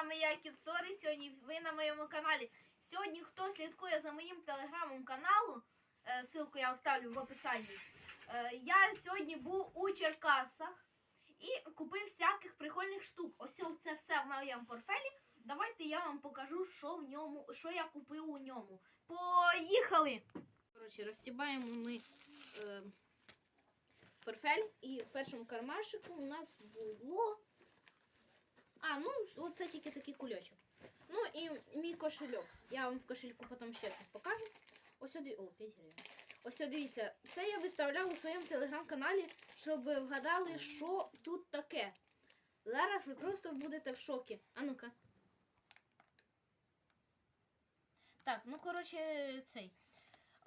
вами я Кіцори. Сьогодні ви на моєму каналі. Сьогодні хто слідкує за моїм телеграмом каналу, е, ссылку я оставлю в описанні. Е, я сьогодні був у Черкасах і купив всяких прикольних штук. Ось це все в моєму портфелі. Давайте я вам покажу, що в ньому, що я купив у ньому. Поїхали! Коротше, розтібаємо ми е, портфель і в першому кармашику у нас було. А, ну, оце тільки такий кульочок. Ну і мій кошельок. Я вам в кошельку потім ще щось покажу. Ось сюди. О, 5 гривень. Ось дивіться, це я виставляв у своєму телеграм-каналі, щоб ви вгадали, що тут таке. Зараз ви просто будете в шокі. А ну-ка. Так, ну коротше, цей.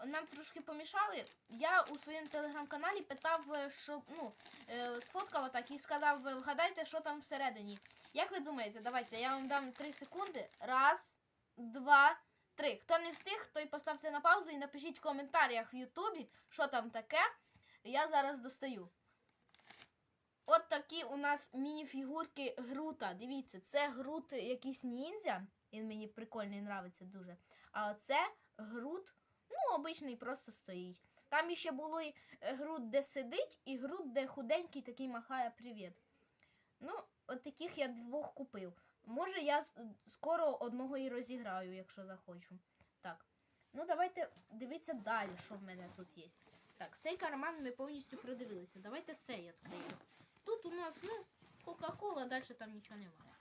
Нам трошки помішали. Я у своєму телеграм-каналі питав, е, щоб ну, е, сфоткав отак і сказав, вгадайте, що там всередині. Як ви думаєте, давайте я вам дам 3 секунди. Раз, два, три. Хто не встиг, той поставте на паузу і напишіть в коментарях в Ютубі, що там таке. Я зараз достаю. От такі у нас міні-фігурки Грута. Дивіться, це Грут якийсь ніндзя. Він мені прикольний, нравиться дуже. А оце Грут, ну, обичний, просто стоїть. Там іще було Грут, де сидить, і Грут, де худенький такий махає привіт. Ну, от таких я двох купив. Може, я скоро одного і розіграю, якщо захочу. Так. Ну, давайте дивіться далі, що в мене тут є. Так, цей карман ми повністю продивилися. Давайте цей відкриємо. Тут у нас, ну, Кока-Кола, далі там нічого немає.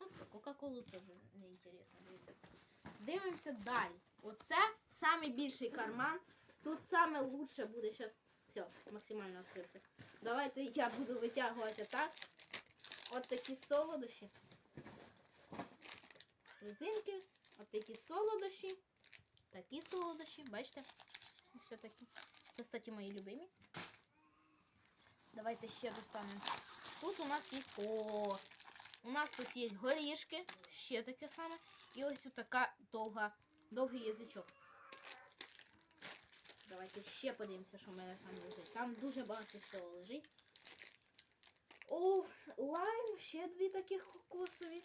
Ну, Кока-Колу теж не дивіться. Дивимося далі. Оце самий більший карман. Тут лучше буде зараз. Все, максимально відкрився. Давайте я буду витягувати так. От такі солодощі. Резинки. От такі солодощі. Такі солодощі. Бачите? Все такі. Це, кстати, мої любимі. Давайте ще достанемо. Тут у нас є. О! У нас тут є горішки, ще таке саме. І ось така довга, довгий язичок. Давайте ще подивимося, що в мене там лежить. Там дуже багато всього лежить. О, лайм, ще дві таких кокосові.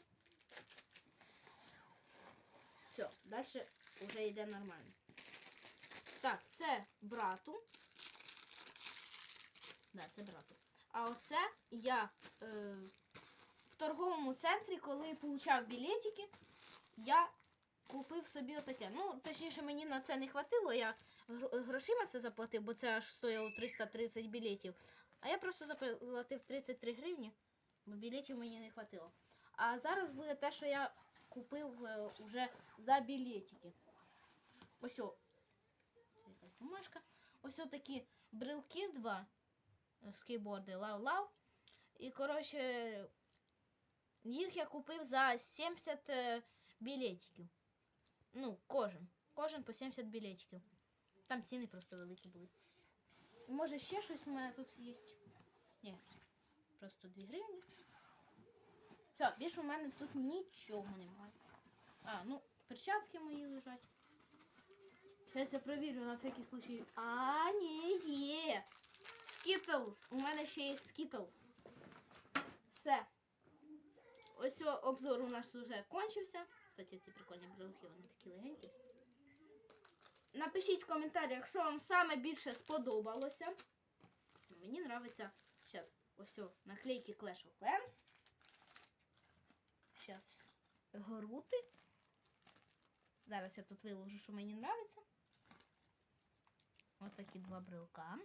Все, далі вже йде нормально. Так, це брату. Да, це брату. А оце я е, в торговому центрі, коли получав білетики, я купив собі отаке. Ну, точніше, мені на це не хватило. Я грошима це заплатив, бо це аж стояло 330 білетів. А я просто заплатив 33 гривні, бо білетів мені не хватило. А зараз буде те, що я купив е, уже за білетики. Ось о. Це якась бумажка. Ось такі брелки два е, скейборди лав-лав. І, коротше, їх я купив за 70 е, білетиків. Ну, кожен. Кожен по 70 білетиків. Там ціни просто великі були. Може ще щось у мене тут є? Ні. Просто 2 гривні. Все, більше у мене тут нічого немає. А, ну, перчатки мої лежать. Зараз я провірю на всякий случай. А, ні, є. Skittles. У мене ще є Skittles. Все. Ось обзор у нас вже кончився. Кстати, ці прикольні брелки, вони такі легенькі. Напишіть в коментарях, що вам саме більше сподобалося. Мені подобається зараз ось о, наклейки Clash of Clans. Зараз грути. Зараз я тут виложу, що мені подобається. Ось такі два брелка.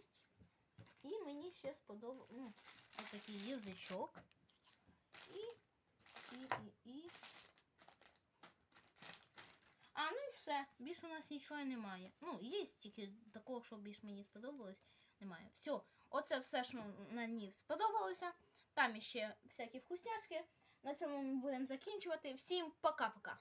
І мені ще сподобався ну, ось такий язичок. І, і, і, і. А, ну і все. Більше у нас нічого немає. Ну, є тільки такого, що більш мені сподобалось, немає. Все, оце все, що мені сподобалося. Там іще всякі вкусняшки. На цьому ми будемо закінчувати. Всім пока-пока.